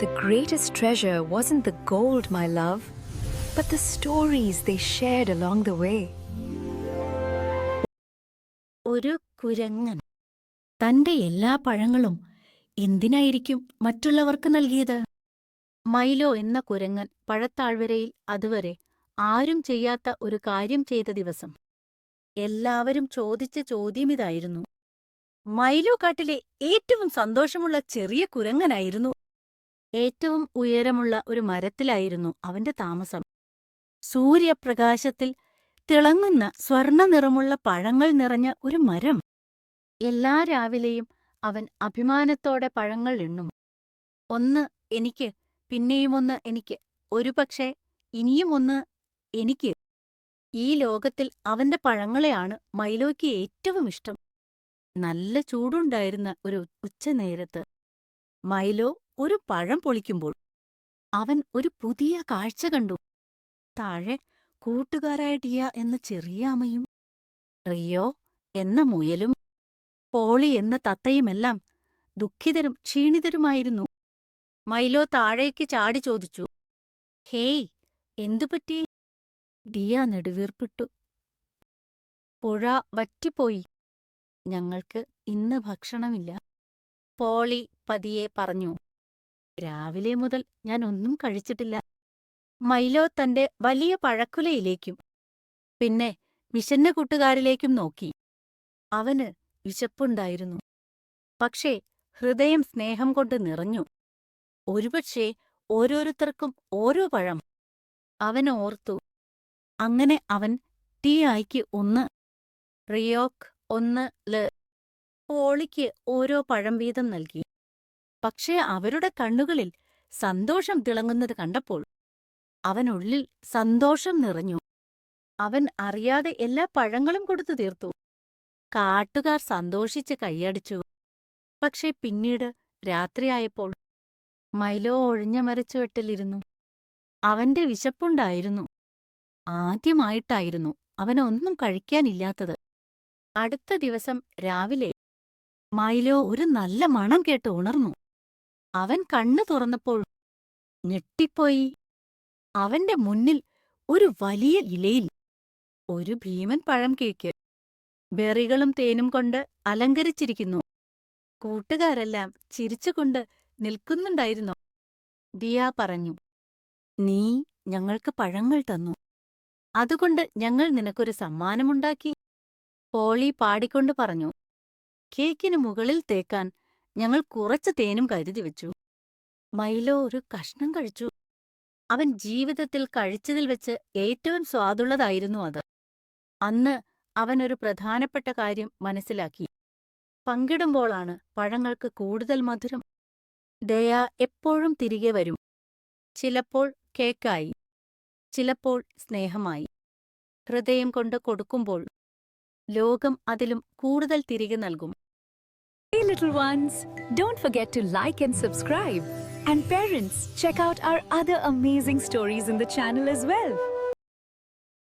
The greatest treasure wasn't the gold, my love, but the stories they shared along the way. ഒരു കുരങ്ങൻ തന്റെ എല്ലാ പഴങ്ങളും എന്തിനായിരിക്കും മറ്റുള്ളവർക്ക് നൽകിയത്? മൈലോ എന്ന കുരങ്ങൻ പഴത്താഴ്വരയിൽ അതുവരെ ആരും ചെയ്യാത്ത ഒരു കാര്യം ചെയ്ത ദിവസം. എല്ലാവരും ചോദിച്ച ചോദ്യമിതായിരുന്നു മൈലോ കാട്ടിലെ ഏറ്റവും സന്തോഷമുള്ള ചെറിയ കുരങ്ങനായിരുന്നു ഏറ്റവും ഉയരമുള്ള ഒരു മരത്തിലായിരുന്നു അവന്റെ താമസം. സൂര്യപ്രകാശത്തിൽ തിളങ്ങുന്ന സ്വർണ നിറമുള്ള പഴങ്ങൾ നിറഞ്ഞ ഒരു മരം. എല്ലാ രാവിലെയും അവൻ അഭിമാനത്തോടെ പഴങ്ങൾ എണ്ണും. ഒന്ന് എനിക്ക് പിന്നെയുമൊന്ന് എനിക്ക് ഒരുപക്ഷേ ഇനിയുമൊന്ന് എനിക്ക്. ഈ ലോകത്തിൽ അവന്റെ പഴങ്ങളെയാണ് മൈലോയ്ക്ക് ഏറ്റവും ഇഷ്ടം. നല്ല ചൂടുണ്ടായിരുന്ന ഒരു ഉച്ചനേരത്ത് മൈലോ ഒരു പഴം പൊളിക്കുമ്പോൾ അവൻ ഒരു പുതിയ കാഴ്ച കണ്ടു. താഴെ കൂട്ടുകാരായ ടിയ എന്ന ചെറിയ അമ്മയും റിയോ എന്ന മുയലും പോളി എന്ന തത്തയുമെല്ലാം ദുഃഖിതരും ക്ഷീണിതരുമായിരുന്നു. മൈലോ താഴേക്ക് ചാടി ചോദിച്ചു ഹേയ് എന്തുപറ്റി ഡിയ നെടുവീർപ്പിട്ടു. പുഴ വറ്റിപ്പോയി. ഞങ്ങൾക്ക് ഇന്ന് ഭക്ഷണമില്ല പോളി പതിയെ പറഞ്ഞു. രാവിലെ മുതൽ ഞാൻ ഒന്നും കഴിച്ചിട്ടില്ല. മൈലോ തന്റെ വലിയ പഴക്കുലയിലേക്കും പിന്നെ വിശന്ന കൂട്ടുകാരിലേക്കും നോക്കി. അവന് വിശപ്പുണ്ടായിരുന്നു. പക്ഷേ ഹൃദയം സ്നേഹം കൊണ്ട് നിറഞ്ഞു. ഒരുപക്ഷേ ഓരോരുത്തർക്കും ഓരോ പഴം. അവൻ ഓർത്തു അങ്ങനെ അവൻ ടീ ആയിക്ക് ഒന്ന് റിയോക്ക് ഒന്ന് ൽ പോളിക്ക് ഓരോ പഴം വീതം നൽകി. പക്ഷേ അവരുടെ കണ്ണുകളിൽ സന്തോഷം തിളങ്ങുന്നത് കണ്ടപ്പോൾ അവനുള്ളിൽ സന്തോഷം നിറഞ്ഞു. അവൻ അറിയാതെ എല്ലാ പഴങ്ങളും കൊടുത്തു തീർത്തു. കാട്ടുകാർ സന്തോഷിച്ച് കൈയടിച്ചു. പക്ഷേ പിന്നീട് രാത്രിയായപ്പോൾ മൈലോ ഒഴിഞ്ഞ മരച്ചുവെട്ടിലിരുന്നു അവന്റെ വിശപ്പുണ്ടായിരുന്നു. ആദ്യമായിട്ടായിരുന്നു അവനൊന്നും കഴിക്കാനില്ലാത്തത്. അടുത്ത ദിവസം രാവിലെ മൈലോ ഒരു നല്ല മണം കേട്ട് ഉണർന്നു. അവൻ കണ്ണു തുറന്നപ്പോൾ ഞെട്ടിപ്പോയി. അവന്റെ മുന്നിൽ ഒരു വലിയ ഇലയിൽ ഒരു ഭീമൻ പഴം കേക്ക് ബെറികളും തേനും കൊണ്ട് അലങ്കരിച്ചിരിക്കുന്നു. കൂട്ടുകാരെല്ലാം ചിരിച്ചുകൊണ്ട് നിൽക്കുന്നുണ്ടായിരുന്നു. ദിയ പറഞ്ഞു നീ ഞങ്ങൾക്ക് പഴങ്ങൾ തന്നു. അതുകൊണ്ട് ഞങ്ങൾ നിനക്കൊരു സമ്മാനമുണ്ടാക്കി. പോളി പാടിക്കൊണ്ട് പറഞ്ഞു കേക്കിനു മുകളിൽ തേക്കാൻ ഞങ്ങൾ കുറച്ച് തേനും കരുതി വെച്ചു. മൈലോ ഒരു കഷ്ണം കഴിച്ചു. അവൻ ജീവിതത്തിൽ കഴിച്ചതിൽ വെച്ച് ഏറ്റവും സ്വാദുള്ളതായിരുന്നു അത്. അന്ന് അവൻ ഒരു പ്രധാനപ്പെട്ട കാര്യം മനസ്സിലാക്കി. പങ്കിടുമ്പോളാണ് പഴങ്ങൾക്ക് കൂടുതൽ മധുരം. ദയ എപ്പോഴും തിരികെ വരും. ചിലപ്പോൾ കേക്കായി. ചിലപ്പോൾ സ്നേഹമായി. ഹൃദയം കൊണ്ട് കൊടുക്കുമ്പോൾ ലോകം അതിലും കൂടുതൽ തിരികെ നൽകും. Hey, little ones, don't forget to like and subscribe. And parents, check out our other amazing stories in the channel as well.